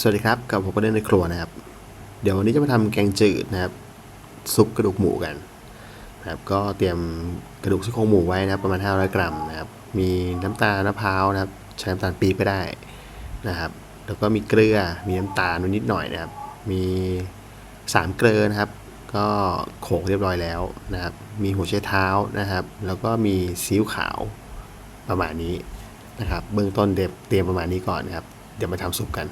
สวัสดีครับกับผมประเด็นในครัวนะครับ เดี๋ยววันนี้จะมาทำแกงจืดนะครับซุปกระดูกหมูกันนะครับก็เตรียมกระดูกซี่โครงหมูไว้นะครับประมาณ 500 กรัมนะครับมีน้ำตาลมะพร้าวนะครับใช้น้ำตาลปี๊บก็ได้นะครับ แล้วก็มีเกลือมีน้ำตาลนิดหน่อยนะครับ มีสามเกลือนะครับ ก็โขลกเรียบร้อยแล้วนะครับ มีหัวไชเท้านะครับ แล้วก็มีซีอิ๊วขาวประมาณนี้นะครับ เบื้องต้นเดี๋ยวเตรียมประมาณนี้ก่อนนะครับ เดี๋ยวมาทำซุปกัน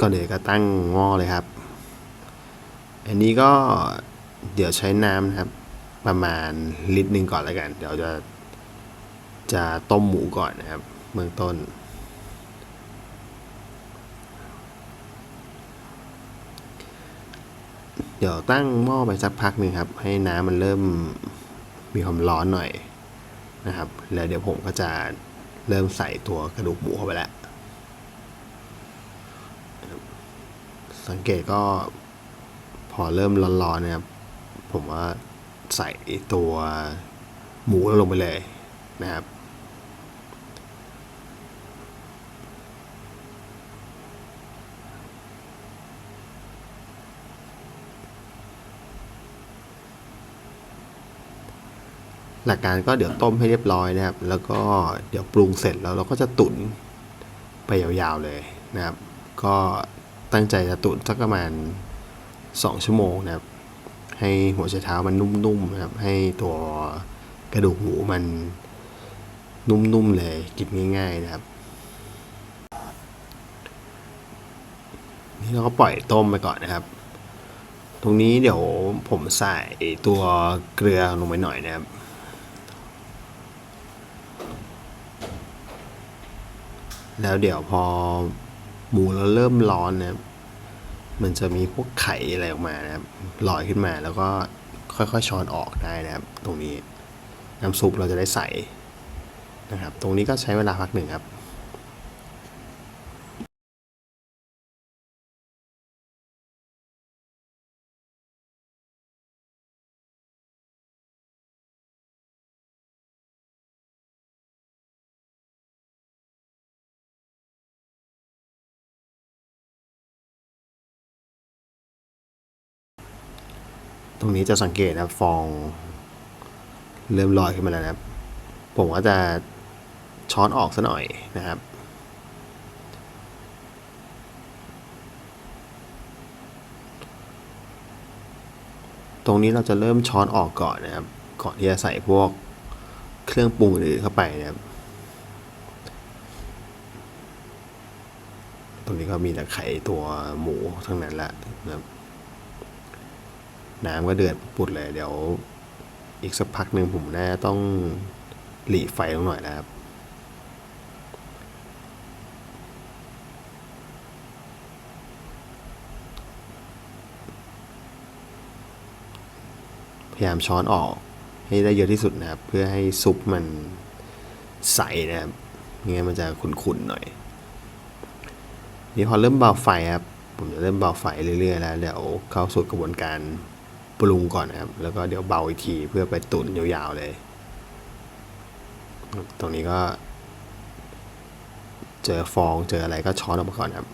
ก่อนเดี๋ยวก็ตั้งหม้อเลยครับ อันนี้ก็เดี๋ยวใช้น้ำนะครับ ประมาณลิตรหนึ่งก่อนแล้วกัน เดี๋ยวจะจะต้มหมูก่อนนะครับเบื้องต้น เดี๋ยวตั้งหม้อไปสักพักหนึ่งครับ ให้น้ำมันเริ่มมีความร้อนหน่อยนะครับ แล้วเดี๋ยวผมก็จะเริ่มใส่ตัวกระดูกหมูเข้าไปแล้ว สังเกตก็พอเริ่มร้อนๆนะครับ ผมว่าใส่ตัวหมูลงไปเลยนะครับหลักการก็เดี๋ยวต้มให้เรียบร้อยนะครับ แล้วก็เดี๋ยวปรุงเสร็จแล้วเราก็จะตุ๋นไปยาวๆเลยนะครับ ก็ ตั้งใจจะตุ๋นสักประมาณ 2 ชั่วโมงนะครับ ให้หัวไชเท้ามันนุ่มๆนะครับ ให้ตัวกระดูกหมูมันนุ่มๆเลยกินง่าย ๆ นะครับ นี่เราก็ปล่อยต้มไปก่อนนะครับ ตรงนี้เดี๋ยวผมใส่ตัวเกลือลงไปหน่อยนะครับแล้วเดี๋ยวพอ หมูเราเริ่มร้อนนะครับมันจะมีพวกไข่อะไรออกมานะครับลอยขึ้นมาแล้วก็ค่อยๆช้อนออกได้นะครับ ตรงนี้น้ำซุปเราจะได้ใส่นะครับ ตรงนี้ก็ใช้เวลาพักหนึ่งครับ รงนี้จะสังเกตนะครับฟองเริ่มลอยขึ้นมาแล้วนะครับ ผมก็จะช้อนออกซะหน่อยนะครับ ตรงนี้เราจะเริ่มช้อนออกก่อนนะครับ ก่อนที่จะใส่พวกเครื่องปรุงอื่นเข้าไปนะครับ ตรงนี้ก็มีแต่ไข่ตัวหมูทั้งนั้นแหละนะครับ น้ำก็เดือดปุดเลยเดี๋ยวอีกสักพักหนึ่งผมน่าต้องหลีไฟลงหน่อยนะครับ พยายามช้อนออกให้ได้เยอะที่สุดนะครับ เพื่อให้ซุปมันใสนะครับไม่งั้นมันจะขุ่นๆหน่อย นี่พอเริ่มเบาไฟครับ ผมจะเริ่มเบาไฟเรื่อยๆแล้วเดี๋ยวเข้าสู่กระบวนการ ปรุงก่อนนะครับ แล้วก็เดี๋ยวเบาอีกทีเพื่อไปตุ๋นยาวๆเลย ตรงนี้ก็ เจอฟองเจออะไรก็ช้อนออกมาก่อนครับ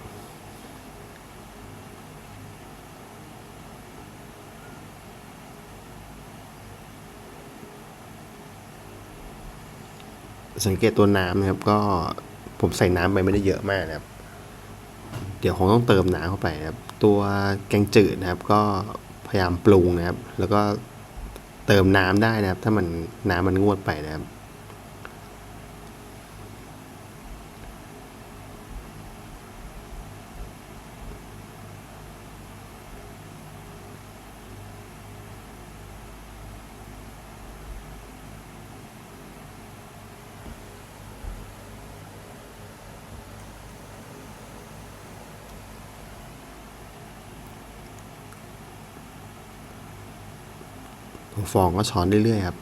สังเกตตัวน้ำนะครับ ก็ผมใส่น้ำไปไม่ได้เยอะมากนะครับ เดี๋ยวคงต้องเติมน้ำเข้าไปนะครับ ตัวแกงจืดนะครับ ก็ ยายามปรุงนะครับ แล้วก็เติมน้ำได้นะครับ ถ้ามันน้ำมันงวดไปนะครับ ฟองก็ช้อนเรื่อยๆครับ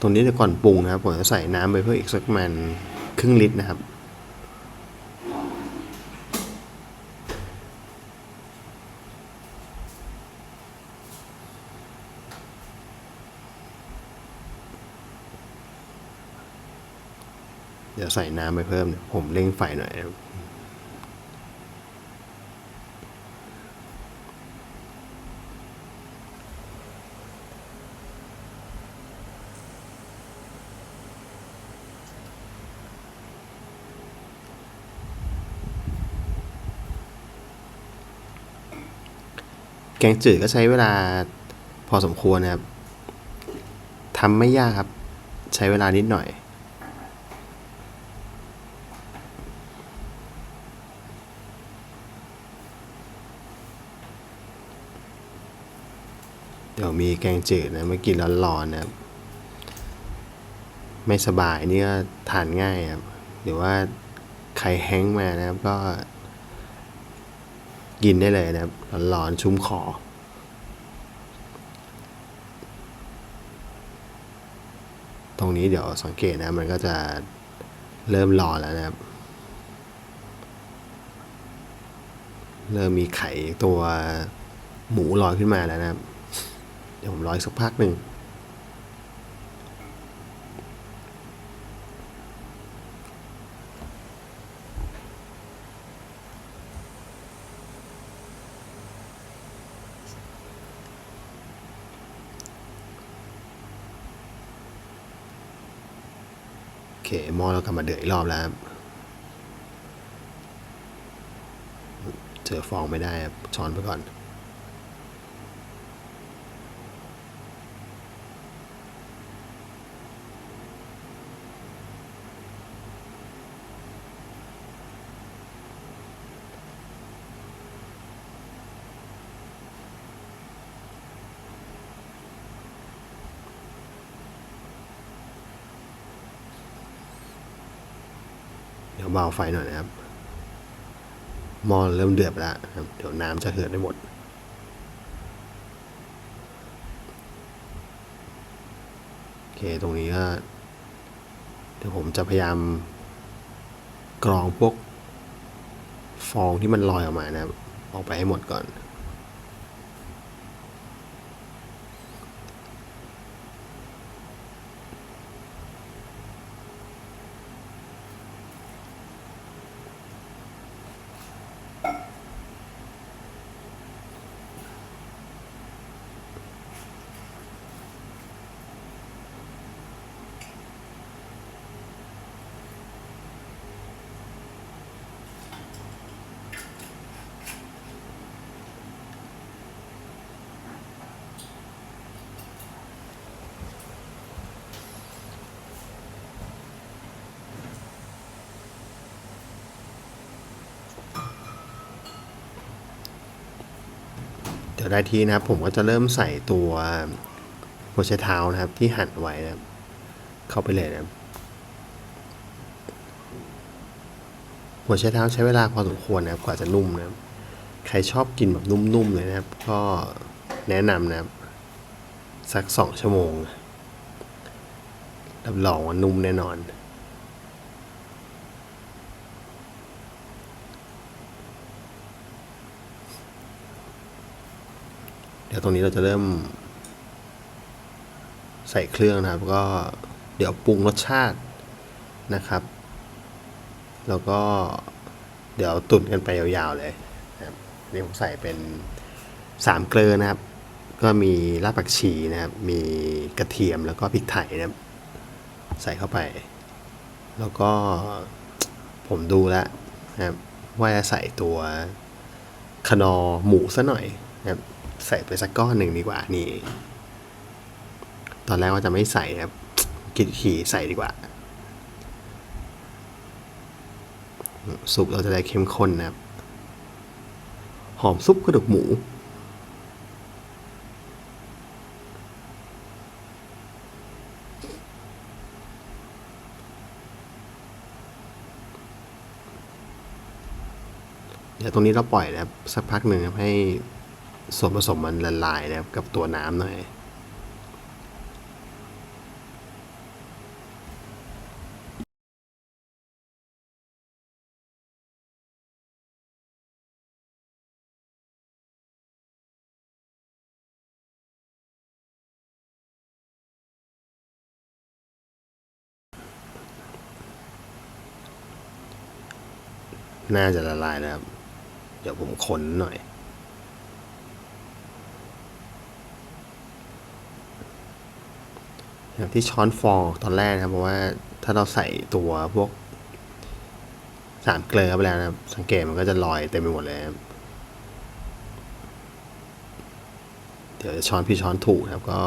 ตรงนี้แต่ก่อนปรุงนะครับผมจะใส่น้ำไปเพื่ออีกสักประมาณครึ่งลิตรนะครับี๋ยวใส่น้ำไปเพิ่มเนี่ยผมเร่งไฟหน่อยครับแกงจืดก็ใช้เวลาพอสมควรนะครับทำไม่ยากครับ ใช้เวลานิดหน่อย เดี๋ยวมีแกงจืดนะเมื่อกินร้อนๆนะครับไม่สบายนี่ก็ทานง่ายครับหรือว่าใครแห้งมานะครับก็ กินได้เลยนะครับร้อนๆชุ่มคอตรงนี้เดี๋ยวสังเกตนะมันก็จะเริ่มร้อนแล้วนะครับ เริ่มมีไข่ตัวหมูลอยขึ้นมาแล้วนะครับ ดี๋ยวผมรออีกสักพักหนึ่งโอเคมอเรากลับมาเดือดอีกรอบแล้วครับเจอฟองไม่ได้ครับช้อนไปก่อนาไฟหน่อยนะครับหม้อเริ่มเดือดแล้วครับเดี๋ยวน้ำจะเหือดได้หมดโอเคตรงนี้ก็เดี๋ยวผมจะพยายามกรองพวกฟองที่มันลอยออกมานะครับออกไปให้หมดก่อน ได้ทีนะครับ ผมก็จะเริ่มใส่ตัวหัวไชเท้านะครับ ที่หั่นไว้นะครับ เข้าไปเลยนะครับ หัวไชเท้าใช้เวลาพอสมควรนะครับ กว่าจะนุ่มนะครับ ใครชอบกินแบบนุ่มๆเลยนะครับ ก็แนะนำนะครับ สักสองชั่วโมงรับรองว่านุ่มแน่นอน เดี๋ยวตรงนี้เราจะเริ่ม ใส่เครื่องนะครับ ก็เดี๋ยวปรุงรสชาตินะครับ แล้วก็เดี๋ยวตุ๋นกันไปยาวๆเลยนะครับนี่ผมใส่เป็นสามเกลือนะครับ ก็มีรากผักชีนะครับ มีกระเทียมแล้วก็พริกไทยนะครับ ใส่เข้าไป แล้วก็ผมดูแล้วนะครับว่าจะใส่ตัวคนอหมูซะหน่อยนะครับ ใส่ไปสักก้อนหนึ่งดีกว่านี่ ตอนแรกว่าจะไม่ใส่นะครับกินขี่ใส่ดีกว่าซุปเราจะได้เข้มข้นนะครับ หอมซุปกระดูกหมู เดี๋ยวตรงนี้เราปล่อยนะครับ สักพักหนึ่งครับให้ ส่วนผสมมันละลายนะครับกับตัวน้ำหน่อยน่าจะละลายนะครับ เดี๋ยวผมคนหน่อย อย่างที่ช้อนฟองตอนแรกนะครับเพราะว่าถ้าเราใส่ตัวพวกสามเกลือเข้าไปแล้วนะครับสังเกตมันก็จะลอยเต็มไปหมดเลยเดี๋ยวจะช้อนพี่ช้อนถูกนะครับก็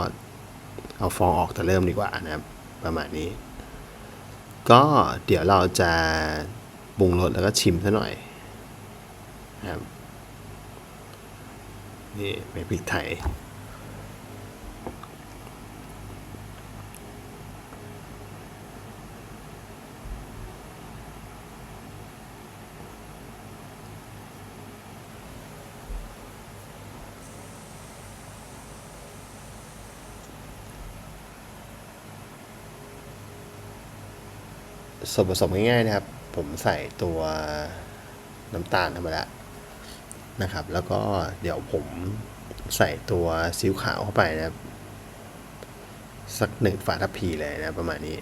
เอาฟองออกแต่เริ่มดีกว่านะครับ ประมาณนี้ ก็เดี๋ยวเราจะปรุงรสแล้วก็ชิมซะหน่อยนะครับนี่เป็นพริกไทย ส่วนผสมง่ายๆนะครับ ผมใส่ตัวน้ำตาลธรรมดานะครับ แล้วก็เดี๋ยวผมใส่ตัวซีอิ๊วขาวเข้าไปนะครับ สักหนึ่งฝาทัพพีเลยนะประมาณนี้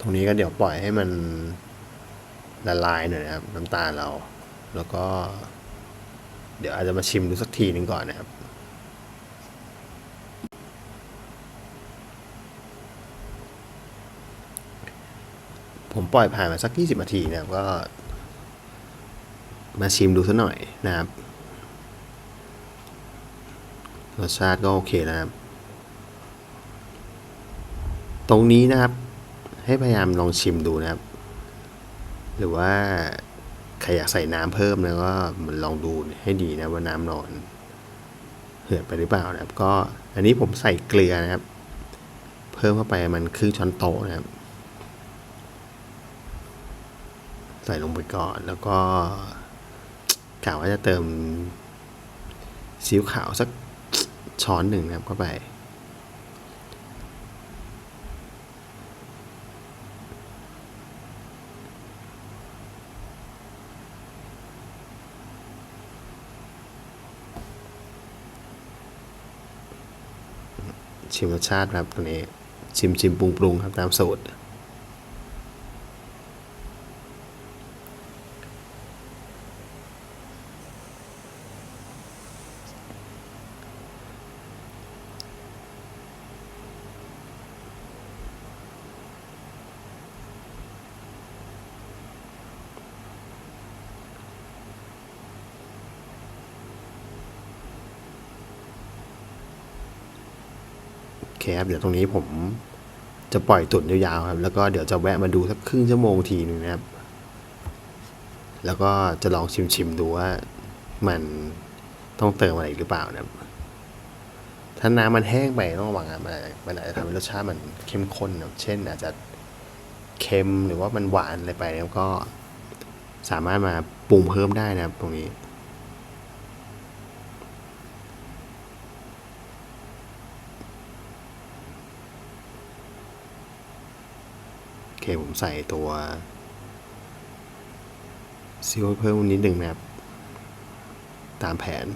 ตรงนี้ก็เดี๋ยวปล่อยให้มันละลายหน่อยนะครับ น้ำตาลเรา แล้วก็ เดี๋ยวอาจจะมาชิมดูสักทีหนึ่งก่อนนะครับผมปล่อยผ่านมาสัก 20 นาทีนะครับก็ มาชิมดูสักหน่อยนะครับรสชาติก็โอเคนะครับ ตรงนี้นะครับ ให้พยายามลองชิมดูนะครับ หรือว่า ใครอยากใส่น้ำเพิ่มนะก็มันลองดูให้ดีนะว่าน้ำนอนเหือดไปหรือเปล่านะครับ ก็อันนี้ผมใส่เกลือนะครับ เพิ่มเข้าไปมันครึ่งช้อนโต๊ะนะครับ ใส่ลงไปก่อนแล้วก็กล่าวว่าจะเติมซีอิ๊วขาวสักช้อนหนึ่งนะครับเข้าไป ชิมรสชาติครับตัวนี้ชิมชิมปรุงปรุงครับตามสูตร เคครับ เดี๋ยวตรงนี้ผมจะปล่อยตุ๋นยาวๆครับ แล้วก็เดี๋ยวจะแวะมาดูสักครึ่งชั่วโมงทีนึงนะครับ แล้วก็จะลองชิมๆดูว่ามันต้องเติมอะไรอีกหรือเปล่านะครับ ถ้าน้ำมันแห้งไปต้องระวังอะมันมันอาจจะทำให้รสชาติมันเข้มข้นนะเช่น อาจจะเค็มหรือว่ามันหวานอะไรไปแล้วก็สามารถมาปรุงเพิ่มได้นะครับตรงนี้ เคผมใส่ตัวซีอิ๊วเพิ่มนิดหนึ่งนะครับ ตามแผน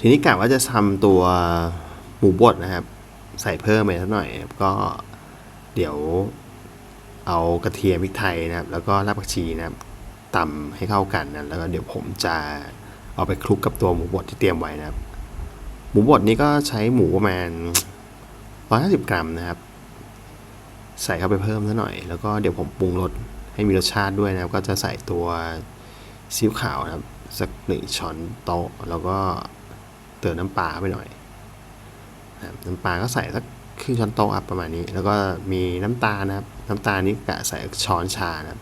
ทีนี้กะว่าจะทำตัวหมูบดนะครับ ใส่เพิ่มไปสักหน่อยก็ เดี๋ยวเอากระเทียมพริกไทยนะครับ แล้วก็รากผักชีนะครับตำให้เข้ากันนะแล้วก็เดี๋ยวผมจะเอาไปคลุกกับตัวหมูบดที่เตรียมไว้นะครับ หมูบดนี้ก็ใช้หมูประมาณ150 กรัมนะครับ ใส่เข้าไปเพิ่มซะหน่อย แล้วก็เดี๋ยวผมปรุงรสให้มีรสชาติด้วยนะครับ ก็จะใส่ตัวซีอิ๊วขาวนะครับ สักหนึ่งช้อนโต๊ะ แล้วก็เติมน้ำปลาไปหน่อยน้ำปลาก็ใส่สัก ครึ่งช้อนโต๊ะครับประมาณนี้ แล้วก็มีน้ำตาลนะครับ น้ำตาลนี่กะใส่ช้อนชานะครับ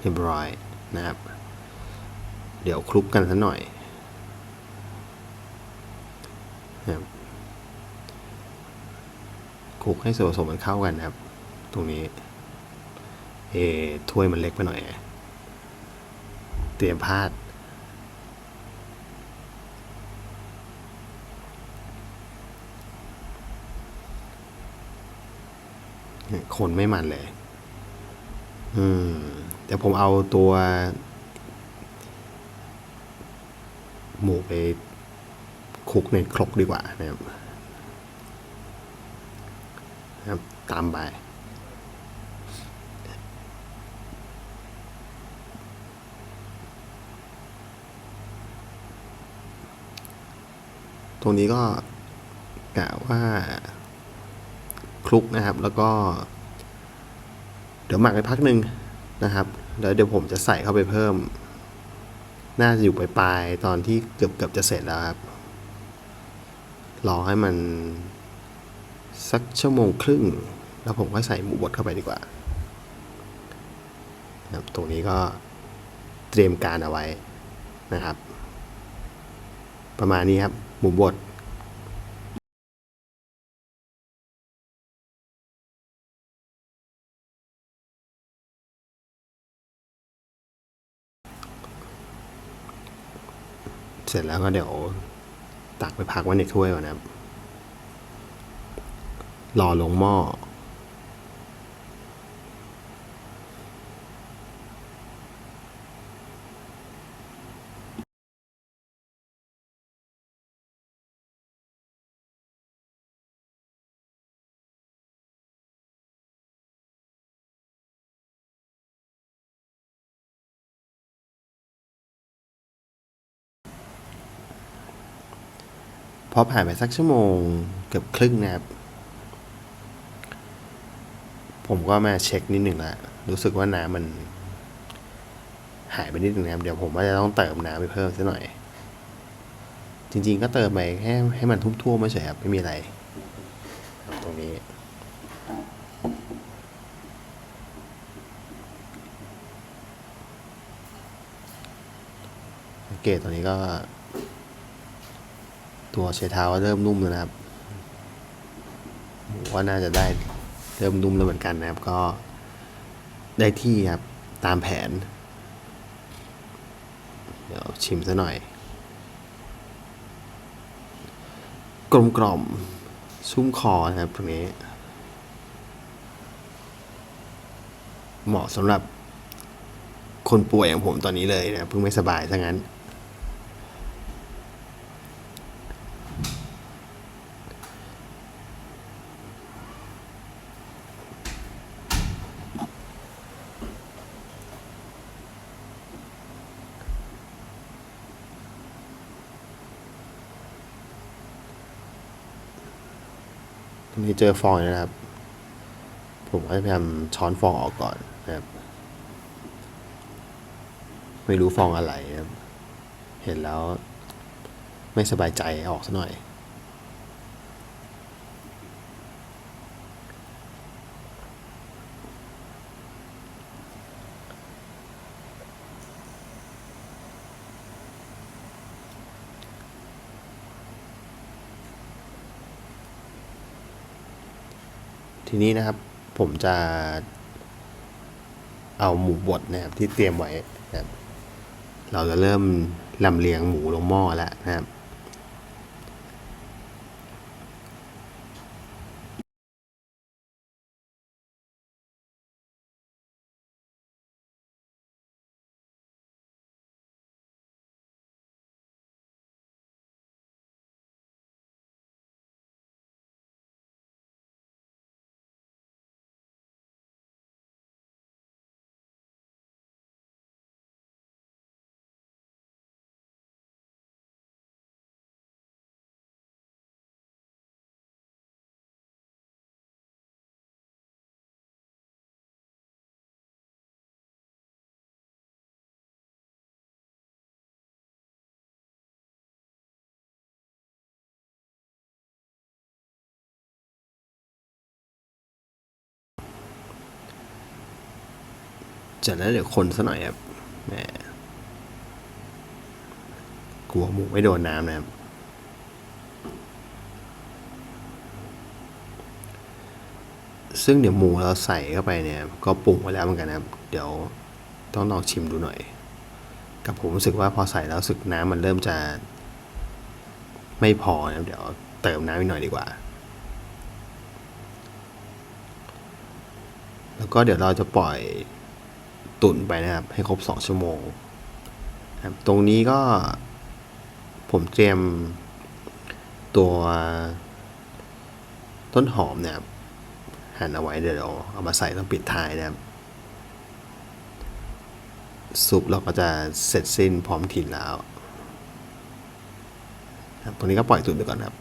เรียบร้อยนะครับ เดี๋ยวคลุกกันสักหน่อยนะครับคลุกให้ส่วนผสมมันเข้ากันนะครับ ตรงนี้ เออถ้วยมันเล็กไปหน่อย เตรียมพลาด คนไม่มันเลย อืมเดี๋ยวผมเอาตัว หมูไปคลุกในครกดีกว่านะครับนะครับตามไปตรงนี้ก็กะว่า คลุกนะครับ แล้วก็ เดี๋ยวหมักไปพักหนึ่งนะครับแล้วเดี๋ยวผมจะใส่เข้าไปเพิ่ม น่าจะอยู่ปลายๆตอนที่เกือบเกือบจะเสร็จแล้วครับ รอให้มัน สักชั่วโมงครึ่ง แล้วผมก็ใส่หมูบดเข้าไปดีกว่าครับตรงนี้ก็เตรียมการเอาไว้นะครับ ประมาณนี้ครับ หมูบด เสร็จแล้วก็เดี๋ยวตักไปพักไว้ในถ้วยก่อนนะครับ รอลงหม้อ พ อผ่านไปสักชั่วโมงเกือบครึ่งนะครับ ผมก็มาเช็คนิดหนึ่งแล้วรู้สึกว่าน้ำมัน หายไปนิดหนึ่งนะครับ เดี๋ยวผมว่าจะต้องเติมน้ำไปเพิ่มสักหน่อย จริง ๆ ก็เติมไปแค่ให้มันทุ่วๆม่เฉยครับ ไม่มีอะไรตรงนี้สังเกตตอนนี้ก็ ตัวเชเท้าเริ่มนุ่มแล้วนะครับหมูก็น่าจะได้เริ่มนุ่มแล้วเหมือนกันนะครับ ก็ได้ที่ครับ ตามแผน เดี๋ยวชิมซะหน่อย กลมกล่อมชุ่มคอนะครับตรงนี้ เหมาะสำหรับคนป่วยอย่างผมตอนนี้เลยนะเพิ่งไม่สบายซะงั้น เจอฟองนะครับ ผมก็จะพยายามช้อนฟองออกก่อนนะครับ ไม่รู้ฟองอะไรนะครับ เห็นแล้วไม่สบายใจออกซะหน่อย ทีนี้นะครับผมจะเอาหมูบดนะครับที่เตรียมไว้นะครับเราจะเริ่มลำเลียงหมูลงหม้อแล้วนะครับ จากนั้นเดี๋ยวคนซะหน่อยครับแหมกลัวหมูไม่โดนน้ำนะครับซึ่งเดี๋ยวหมูเราใส่เข้าไปเนี่ย ก็ปรุงไว้แล้วเหมือนกันนะครับ เดี๋ยวต้องลองชิมดูหน่อย กับผมรู้สึกว่าพอใส่แล้วสึกน้ำมันเริ่มจะ ไม่พอนะครับเดี๋ยวเติมน้ำอีกหน่อยดีกว่า แล้วก็เดี๋ยวเราจะปล่อย ตุ๋นไปนะครับ ให้ครบสองชั่วโมงนะครับตรงนี้ก็ผมเตรียมตัวต้นหอมเนี่ยครับหั่นเอาไว้เดี๋ยวเราเอามาใส่ต้องปิดท้ายนะครับ ซุปเราก็จะเสร็จสิ้นพร้อมกินแล้วครับตรงนี้ก็ปล่อยตุ๋นไปก่อนครับ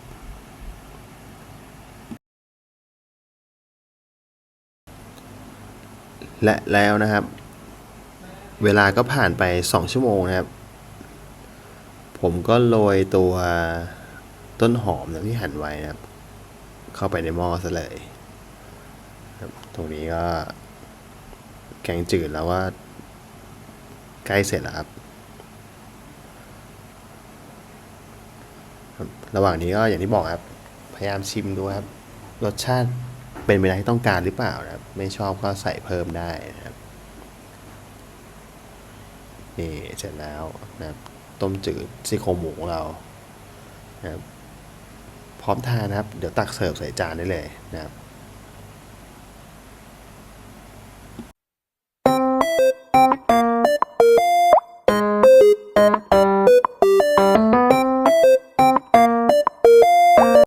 และแล้วนะครับ เวลาก็ผ่านไป 2 ชั่วโมงนะครับ ผมก็โรยตัวต้นหอมนะที่หั่นไว้นะครับ เข้าไปในหม้อซะเลยตรงนี้ก็แกงจืดแล้วว่าใกล้เสร็จแล้วครับครับระหว่างนี้ก็อย่างที่บอกครับ พยายามชิมดูครับ รสชาติเป็นไปได้ที่ต้องการหรือเปล่านะครับ ไม่ชอบก็ใส่เพิ่มได้นะครับ นี่เสร็จแล้วนะครับต้มจืดซี่โครงหมูของเรานะครับพร้อมทานนะครับ เดี๋ยวตักเสิร์ฟใส่จานได้เลยนะครับ